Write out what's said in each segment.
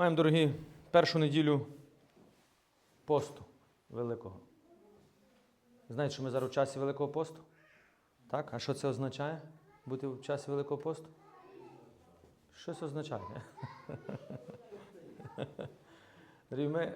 Маємо, дорогі, першу неділю посту Великого. Знаєте, що ми зараз в часі Великого посту? Так? А що це означає? Бути в часі Великого посту? Що це означає? Ми,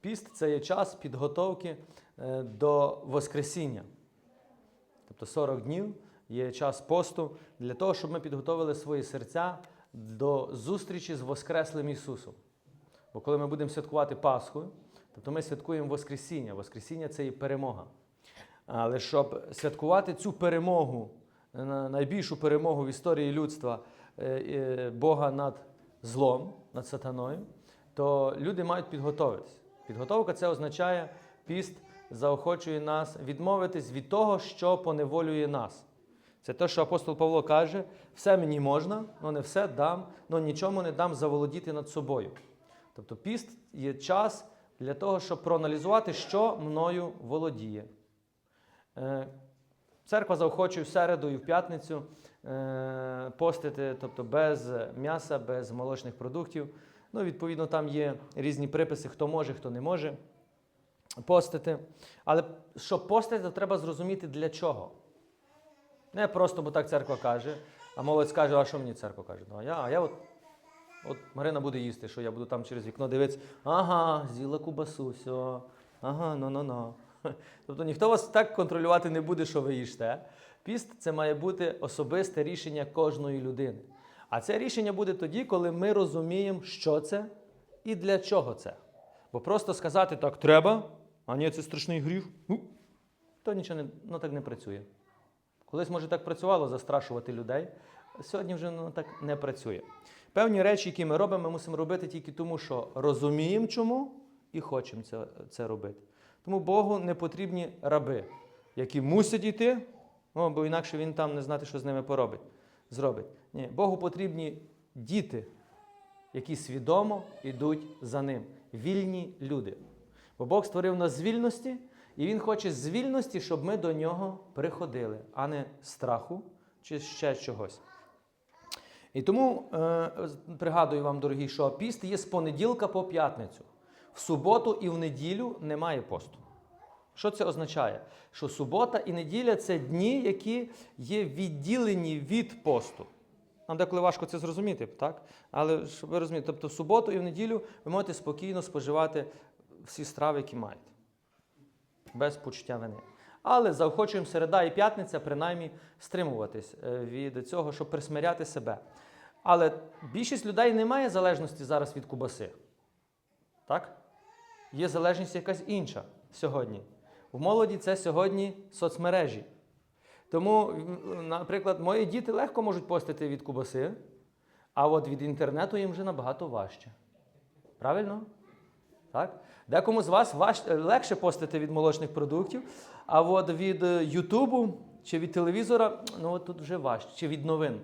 піст це є час підготовки е, до Воскресіння. Тобто 40 днів є час посту для того, щоб ми підготовили свої серця до зустрічі з Воскреслим Ісусом. Бо коли ми будемо святкувати Пасху, тобто ми святкуємо Воскресіння. Воскресіння це і перемога. Але щоб святкувати цю перемогу, найбільшу перемогу в історії людства е, е, Бога над злом, над сатаною, то люди мають підготовитися. Підготовка це означає піст заохочує нас відмовитись від того, що поневолює нас. Це те, що апостол Павло каже: все мені можна, але не все дам, але нічому не дам заволодіти над собою. Тобто піст є час для того, щоб проаналізувати, що мною володіє. Е, Церква заохочує в середу і в п'ятницю е, постити, тобто без м'яса, без молочних продуктів. Ну, відповідно, там є різні приписи, хто може, хто не може постити. Але щоб постити, то треба зрозуміти для чого. Не просто, бо так церква каже, а молодь скаже, а що мені церква каже? Ну, а я, а я от, от Марина буде їсти, що я буду там через вікно дивитися, ага, з'їла кубасу, все, ага, ну-ну-ну. Тобто ніхто вас так контролювати не буде, що ви їсте. Піст це має бути особисте рішення кожної людини. А це рішення буде тоді, коли ми розуміємо, що це і для чого це. Бо просто сказати так треба, а ні, це страшний гріх, ну, то нічого не, ну, так не працює. Колись, може, так працювало застрашувати людей, сьогодні вже ну, так не працює. Певні речі, які ми робимо, ми мусимо робити тільки тому, що розуміємо чому і хочемо це, це робити. Тому Богу не потрібні раби, які мусять йти, ну, бо інакше він там не знати, що з ними поробить. Зробить. Ні, Богу потрібні діти, які свідомо йдуть за ним. Вільні люди. Бо Бог створив нас з вільності, і Він хоче з вільності, щоб ми до нього приходили, а не страху чи ще чогось. І тому е, пригадую вам, дорогі, що піст є з понеділка по п'ятницю. В суботу і в неділю немає посту. Що це означає? Що субота і неділя це дні, які є відділені від посту. Нам деколи важко це зрозуміти, так? Але щоб ви розуміли, тобто в суботу і в неділю ви можете спокійно споживати всі страви, які маєте. Без почуття вини. Але заохочуємо середа і п'ятниця, принаймні, стримуватись е, від цього, щоб присмиряти себе. Але більшість людей не має залежності зараз від кубаси. Так? Є залежність якась інша сьогодні. В молоді це сьогодні соцмережі. Тому, наприклад, мої діти легко можуть постити від кубаси, а от від інтернету їм вже набагато важче. Правильно? Так? Декому з вас важ... легше постити від молочних продуктів, а от від е, Ютубу чи від телевізора, ну от тут вже важче, чи від новин.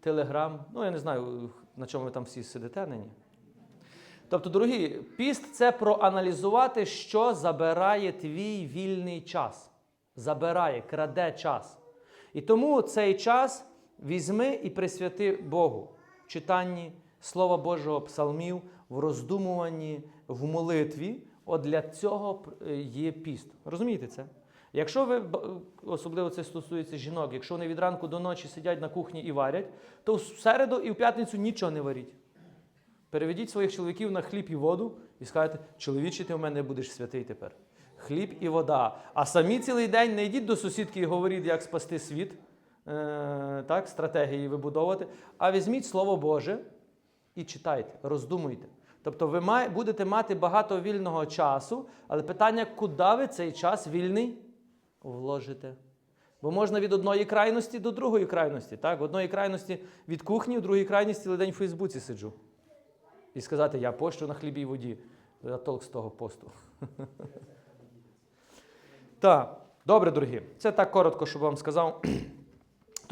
Телеграм, ну я не знаю, на чому ви там всі сидите нині. Тобто, дорогі, піст це проаналізувати, що забирає твій вільний час. Забирає, краде час. І тому цей час візьми і присвяти Богу в читанні Слова Божого, псалмів, в роздумуванні, в молитві. От для цього е, є піст. Розумієте це? Якщо ви, особливо це стосується жінок, якщо вони від ранку до ночі сидять на кухні і варять, то в середу і в п'ятницю нічого не варіть. Переведіть своїх чоловіків на хліб і воду і скажете, чоловіче, ти в мене будеш святий тепер. Хліб і вода. А самі цілий день не йдіть до сусідки і говоріть, як спасти світ, е, так, стратегії вибудовувати, а візьміть Слово Боже і читайте, роздумуйте. Тобто ви будете мати багато вільного часу, але питання, куди ви цей час вільний вложите? Бо можна від одної крайності до другої крайності. Так? В одної крайності від кухні, в другій крайності цілий день в Фейсбуці сиджу. І сказати, я пощу на хлібі і воді. А толк з того посту. Так, добре, дорогі. Це так коротко, щоб вам сказав.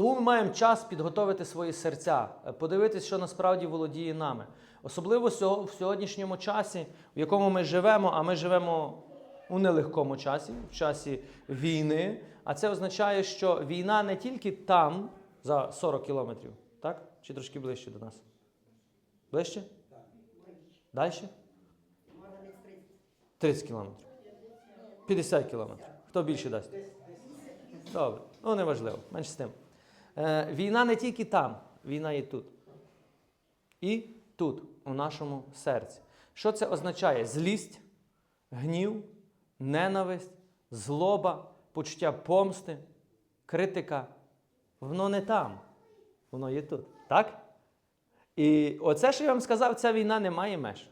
Тому ми маємо час підготовити свої серця, е, подивитися, що насправді володіє нами. Особливо в сьогоднішньому часі, в якому ми живемо, а ми живемо у нелегкому часі, в часі війни. А це означає, що війна не тільки там, за 40 кілометрів, так? Чи трошки ближче до нас? Ближче? Далі? 30 кілометрів. 50 кілометрів. Хто більше дасть? Добре. Ну, неважливо. Менше з тим. Е, війна не тільки там, війна і тут. І тут, у нашому серці. Що це означає? Злість, гнів, ненависть, злоба, почуття помсти, критика. Воно не там, воно є тут. Так? І оце, що я вам сказав, ця війна не має меж.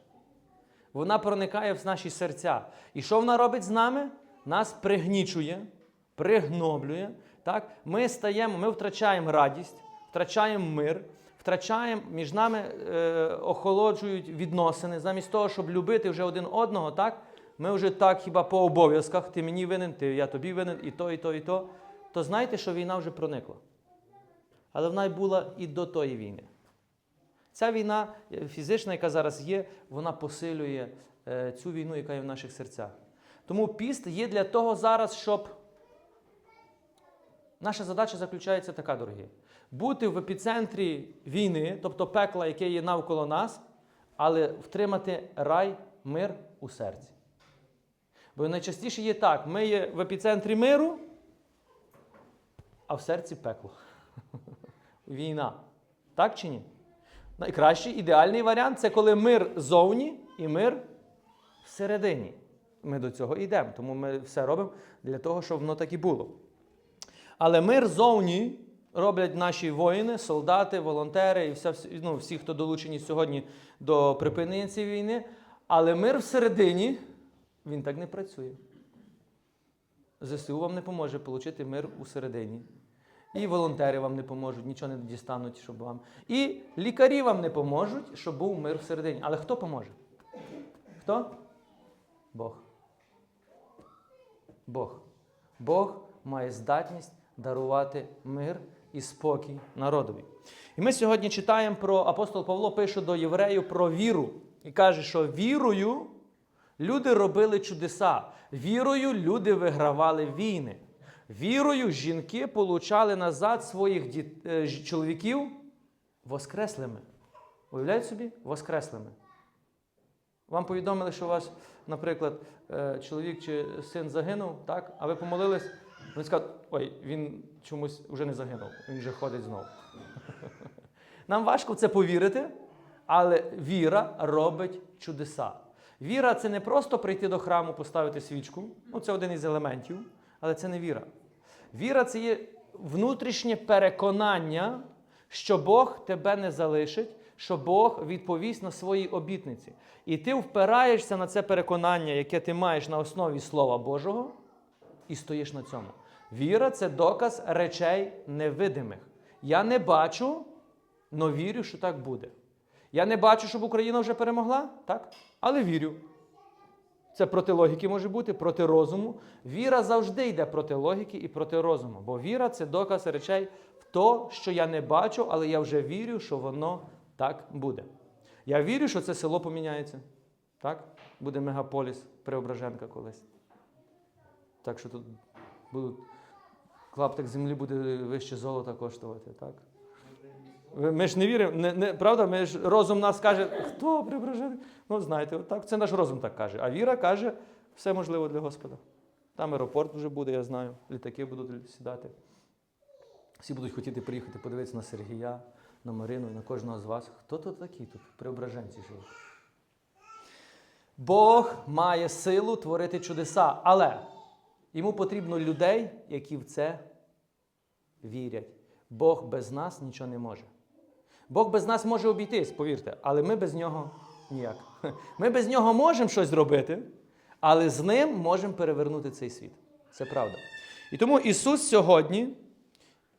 Вона проникає в наші серця. І що вона робить з нами? Нас пригнічує, пригноблює. Так? Ми стаємо, ми втрачаємо радість, втрачаємо мир, втрачаємо між нами е, охолоджують відносини. Замість того, щоб любити вже один одного, так? ми вже так хіба по обов'язках, ти мені винен, ти, я тобі винен, і то, і то, і то. То знаєте, що війна вже проникла. Але вона й була і до тої війни. Ця війна е, фізична, яка зараз є, вона посилює е, цю війну, яка є в наших серцях. Тому піст є для того зараз, щоб. Наша задача заключається така, дорогі. Бути в епіцентрі війни, тобто пекла, яке є навколо нас, але втримати рай, мир у серці. Бо найчастіше є так: ми є в епіцентрі миру, а в серці пекло. Війна. Так чи ні? Найкращий ідеальний варіант це коли мир зовні і мир всередині. Ми до цього йдемо, тому ми все робимо для того, щоб воно так і було. Але мир зовні роблять наші воїни, солдати, волонтери і вся, ну, всі, хто долучені сьогодні до припинення цієї війни. Але мир всередині, він так не працює. ЗСУ вам не поможе отримати мир усередині. І волонтери вам не поможуть, нічого не дістануть, щоб вам. І лікарі вам не поможуть, щоб був мир всередині. Але хто поможе? Хто? Бог. Бог. Бог має здатність дарувати мир і спокій народові. І ми сьогодні читаємо про апостол Павло пише до євреїв про віру. І каже, що вірою люди робили чудеса, вірою люди вигравали війни. Вірою жінки получали назад своїх діт... е, чоловіків воскреслими. Уявляєте собі? Воскреслими. Вам повідомили, що у вас, наприклад, е, чоловік чи син загинув, так? а ви помолились, він сказав, ой, він чомусь вже не загинув, він вже ходить знову. Нам важко в це повірити, але віра робить чудеса. Віра це не просто прийти до храму, поставити свічку, ну це один із елементів, але це не віра. Віра це є внутрішнє переконання, що Бог тебе не залишить, що Бог відповість на свої обітниці. І ти впираєшся на це переконання, яке ти маєш на основі Слова Божого, і стоїш на цьому. Віра це доказ речей невидимих. Я не бачу, але вірю, що так буде. Я не бачу, щоб Україна вже перемогла, так? Але вірю. Це проти логіки може бути, проти розуму. Віра завжди йде проти логіки і проти розуму. Бо віра це доказ речей в то, що я не бачу, але я вже вірю, що воно так буде. Я вірю, що це село поміняється. Так? Буде мегаполіс Преображенка колись. Так що тут будуть клаптик землі буде вище золота коштувати, так? Ми ж не віримо, не, не, правда? Ми ж розум нас каже, хто Преображенка? Ну, знаєте, так, це наш розум так каже. А віра каже, все можливо для Господа. Там аеропорт вже буде, я знаю, літаки будуть сідати. Всі будуть хотіти приїхати подивитися на Сергія, на Марину, на кожного з вас. Хто тут такі тут? Преображенці живуть. Бог має силу творити чудеса, але йому потрібно людей, які в це вірять. Бог без нас нічого не може. Бог без нас може обійтись, повірте, але ми без нього ніяк. Ми без нього можемо щось зробити, але з ним можемо перевернути цей світ. Це правда. І тому Ісус сьогодні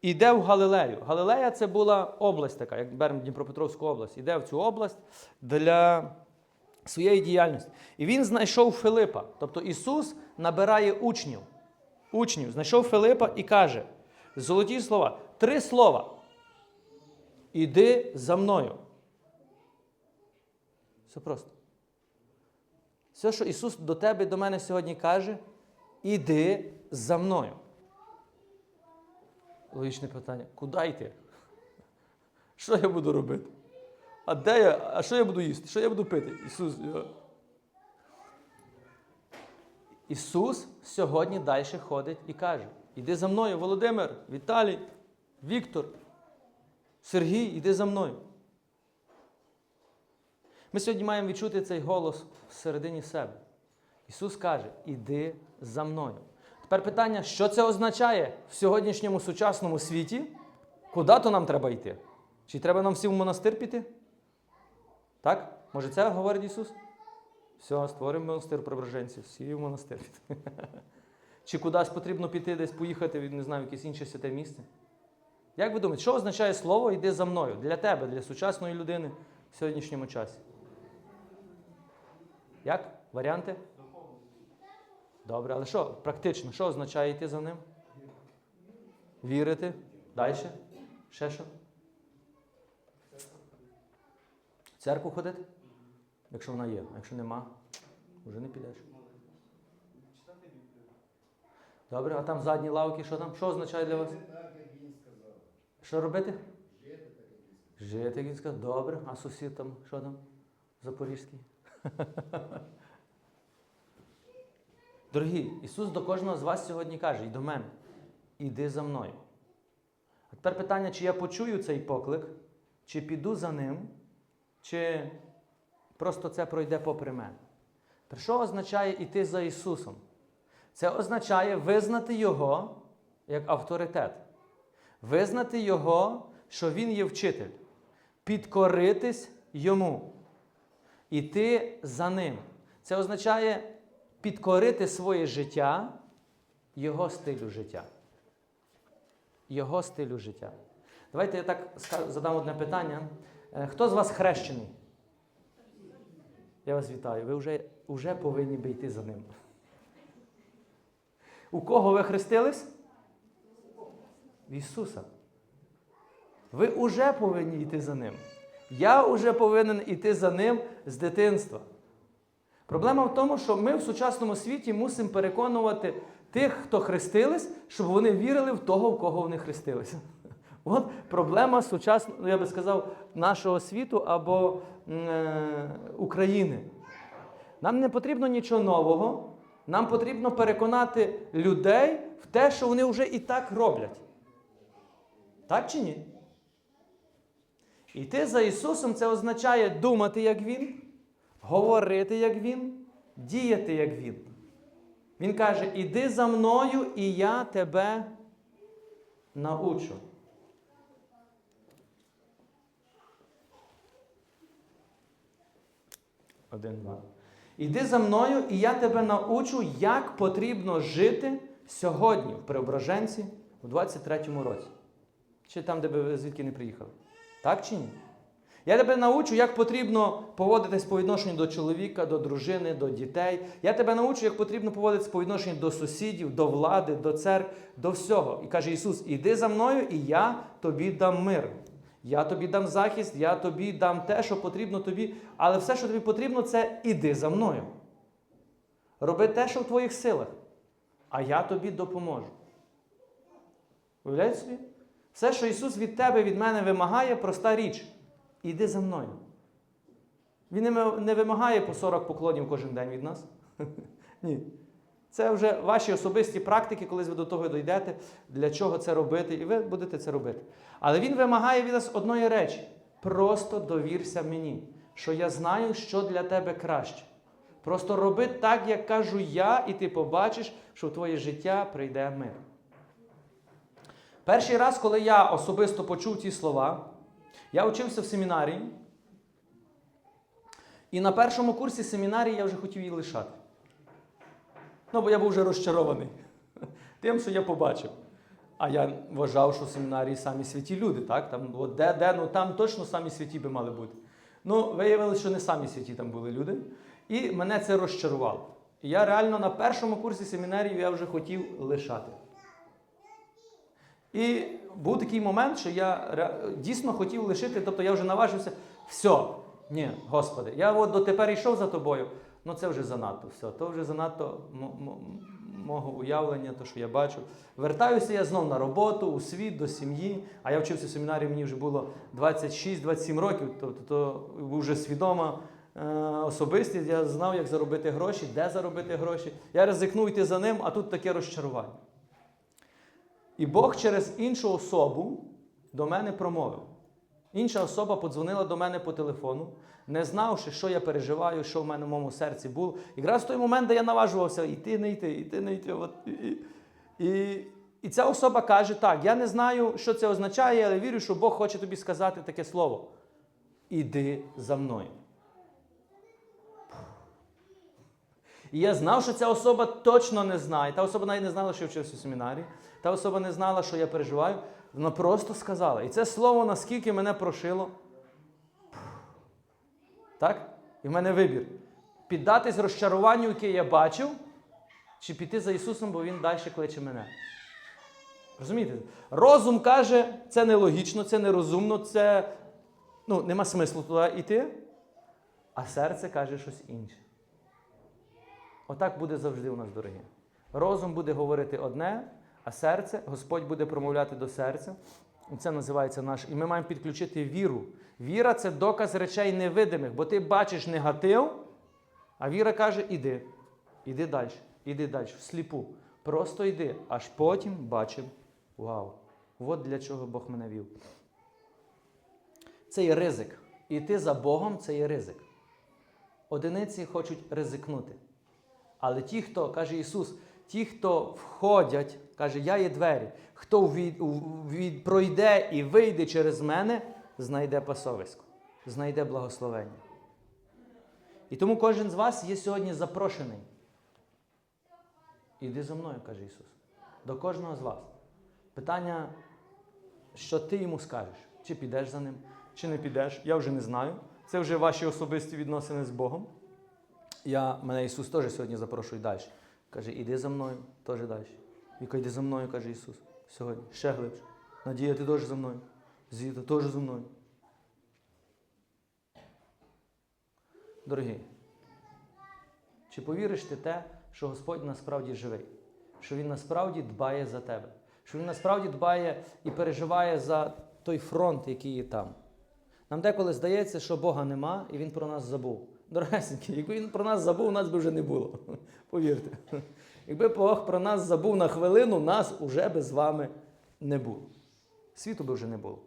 йде в Галилею. Галилея це була область така, як беремо Дніпропетровську область. Іде в цю область для своєї діяльності. І він знайшов Филипа. Тобто Ісус набирає учнів. Учнів знайшов Филипа і каже: золоті слова, три слова. Іди за мною. Все просто. Все, що Ісус до тебе і до мене сьогодні каже, іди за мною. Логічне питання: куди йти? Що я буду робити? А де я? А що я буду їсти? Що я буду пити? Ісус. Ісус сьогодні далі ходить і каже: Іди за мною, Володимир, Віталій, Віктор, Сергій, іди за мною. Ми сьогодні маємо відчути цей голос всередині себе. Ісус каже: Іди за мною. Тепер питання, що це означає в сьогоднішньому сучасному світі? Куди то нам треба йти? Чи треба нам всім в монастир піти? Так? Може, це говорить Ісус? Все, створимо монастир преображенців, всі в монастир. Чи кудись потрібно піти, десь поїхати, не знаю, в якесь інше святе місце? Як ви думаєте, що означає слово йди за мною для тебе, для сучасної людини в сьогоднішньому часі? Як? Варіанти? Добре, але що практично, що означає йти за ним? Вірити? Далі? Ще що? В церкву ходити? Якщо вона є, а якщо нема, вже не підеш. Добре, а там задні лавки, що там? Що означає для вас? Що робити? Жити, він сказав. Добре, а сусід там, що там? Запорізький. Дорогі, Ісус до кожного з вас сьогодні каже, і до мене, іди за мною. А тепер питання, чи я почую цей поклик, чи піду за ним, чи просто це пройде попри мене. Що означає іти за Ісусом? Це означає визнати Його як авторитет, визнати Його, що Він є вчитель, підкоритись Йому, іти за Ним. Це означає підкорити своє життя Його стилю життя. Його стилю життя. Давайте я так задам одне питання. Е, Хто з вас хрещений? Я вас вітаю. Ви вже, вже повинні би йти за ним. У кого ви хрестились? В Ісуса. Ви вже повинні йти за ним. Я вже повинен йти за ним з дитинства. Проблема в тому, що ми в сучасному світі мусимо переконувати тих, хто хрестились, щоб вони вірили в того, в кого вони хрестилися. От проблема сучасного, ну, я би сказав, нашого світу або е, України. Нам не потрібно нічого нового. Нам потрібно переконати людей в те, що вони вже і так роблять. Так чи ні? Іти за Ісусом це означає думати, як Він, говорити, як Він, діяти, як Він. Він каже: іди за мною, і я тебе научу. Один, два. Іди за мною, і я тебе научу, як потрібно жити сьогодні в Преображенці у 23-му році. Чи там, де ви звідки не приїхали? Так чи ні? Я тебе научу, як потрібно поводитись по відношенню до чоловіка, до дружини, до дітей. Я тебе научу, як потрібно поводитись по відношенню до сусідів, до влади, до церкв, до всього. І каже Ісус: іди за мною, і я тобі дам мир. Я тобі дам захист, я тобі дам те, що потрібно тобі. Але все, що тобі потрібно, це іди за мною. Роби те, що в твоїх силах, а я тобі допоможу. Уявляєте собі? Все, що Ісус від тебе, від мене вимагає, проста річ. Іди за мною. Він не вимагає по 40 поклонів кожен день від нас. Ні. Це вже ваші особисті практики, коли ви до того дійдете, для чого це робити, і ви будете це робити. Але він вимагає від нас одної речі: просто довірся мені, що я знаю, що для тебе краще. Просто роби так, як кажу я, і ти побачиш, що в твоє життя прийде мир. Перший раз, коли я особисто почув ці слова, я учився в семінарії. І на першому курсі семінарії я вже хотів її лишати. Ну, бо я був вже розчарований тим, що я побачив. А я вважав, що семінарії самі святі люди, так? Там, от де, де, ну там точно самі святі би мали бути. Ну, виявилося, що не самі святі там були люди. І мене це розчарувало. І я реально на першому курсі семінарії я вже хотів лишати. І був такий момент, що я дійсно хотів лишити, тобто я вже наважився, все, ні, Господи, я от дотепер йшов за тобою, ну це вже занадто все, то вже занадто мого уявлення, то, що я бачу. Вертаюся я знов на роботу, у світ, до сім'ї. А я вчився в семінарі, мені вже було 26-27 років, тобто то вже свідома е, особистість. Я знав, як заробити гроші, де заробити гроші. Я ризикнув йти за ним, а тут таке розчарування. І Бог через іншу особу до мене промовив. Інша особа подзвонила до мене по телефону, не знавши, що я переживаю, що в мене в моєму серці було. Якраз в той момент, де я наважувався йти, не йти, йти, не йти. От, і, і, і ця особа каже: так, я не знаю, що це означає, але вірю, що Бог хоче тобі сказати таке слово. Іди за мною. І я знав, що ця особа точно не знає. Та особа навіть не знала, що я вчився в семінарі. Та особа не знала, що я переживаю. Вона просто сказала. І це слово наскільки мене прошило. Так? І в мене вибір. Піддатись розчаруванню, яке я бачив, чи піти за Ісусом, бо Він далі кличе мене. Розумієте? Розум каже, це нелогічно, це нерозумно, це ну, нема смислу туди йти. А серце каже щось інше. Отак буде завжди у нас, дорогі. Розум буде говорити одне, а серце, Господь буде промовляти до серця. І це називається наш. І ми маємо підключити віру. Віра це доказ речей невидимих, бо ти бачиш негатив, а віра каже: іди, іди далі, іди далі, всліпу. Просто йди, аж потім бачив. Вау! От для чого Бог мене вів. Це є ризик. Іти за Богом це є ризик. Одиниці хочуть ризикнути. Але ті, хто, каже Ісус, ті, хто входять, каже, я є двері, хто від, від, пройде і вийде через мене, знайде пасовисько, знайде благословення. І тому кожен з вас є сьогодні запрошений. Іди за мною, каже Ісус. До кожного з вас. Питання, що ти йому скажеш? Чи підеш за ним, чи не підеш, я вже не знаю. Це вже ваші особисті відносини з Богом. Я, Мене Ісус теж сьогодні запрошує далі. Каже, іди за мною, теж далі. Віка, йди за мною, каже Ісус. Сьогодні. Ще глибше. Надія, ти теж за мною. Зіта, теж за мною. Дорогі, чи повіриш ти те, що Господь насправді живий? Що Він насправді дбає за тебе? Що Він насправді дбає і переживає за той фронт, який є там? Нам деколи здається, що Бога нема, і Він про нас забув. Дорогесенькі, якби він про нас забув, нас би вже не було. Повірте. Якби Бог про нас забув на хвилину, нас уже би з вами не було. Світу би вже не було.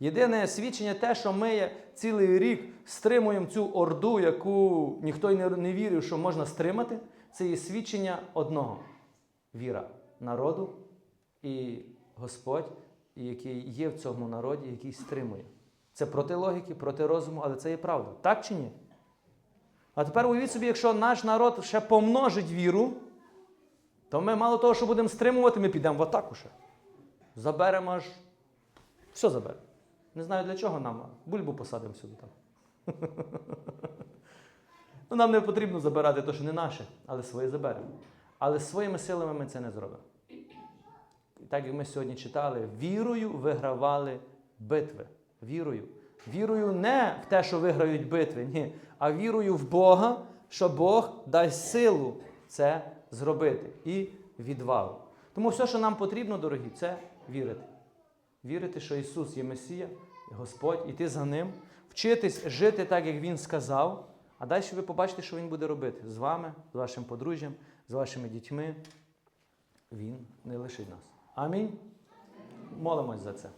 Єдине свідчення те, що ми цілий рік стримуємо цю орду, яку ніхто й не вірив, що можна стримати, це є свідчення одного віра народу і Господь, який є в цьому народі, який стримує. Це проти логіки, проти розуму, але це є правда. Так чи ні? А тепер уявіть собі, якщо наш народ ще помножить віру, то ми мало того, що будемо стримувати, ми підемо в атаку ще. Заберемо аж. Все заберемо. Не знаю для чого нам. Бульбу посадимо сюди там. ну, Нам не потрібно забирати те, що не наше, але своє заберемо. Але своїми силами ми це не зробимо. І так як ми сьогодні читали, вірою вигравали битви. Вірою. Вірою не в те, що виграють битви, ні, а вірою в Бога, що Бог дасть силу це зробити і відвагу. Тому все, що нам потрібно, дорогі, це вірити. Вірити, що Ісус є Месія, Господь, іти за Ним, вчитись жити так, як Він сказав, а далі ви побачите, що Він буде робити з вами, з вашим подружжям, з вашими дітьми. Він не лишить нас. Амінь. Молимось за це.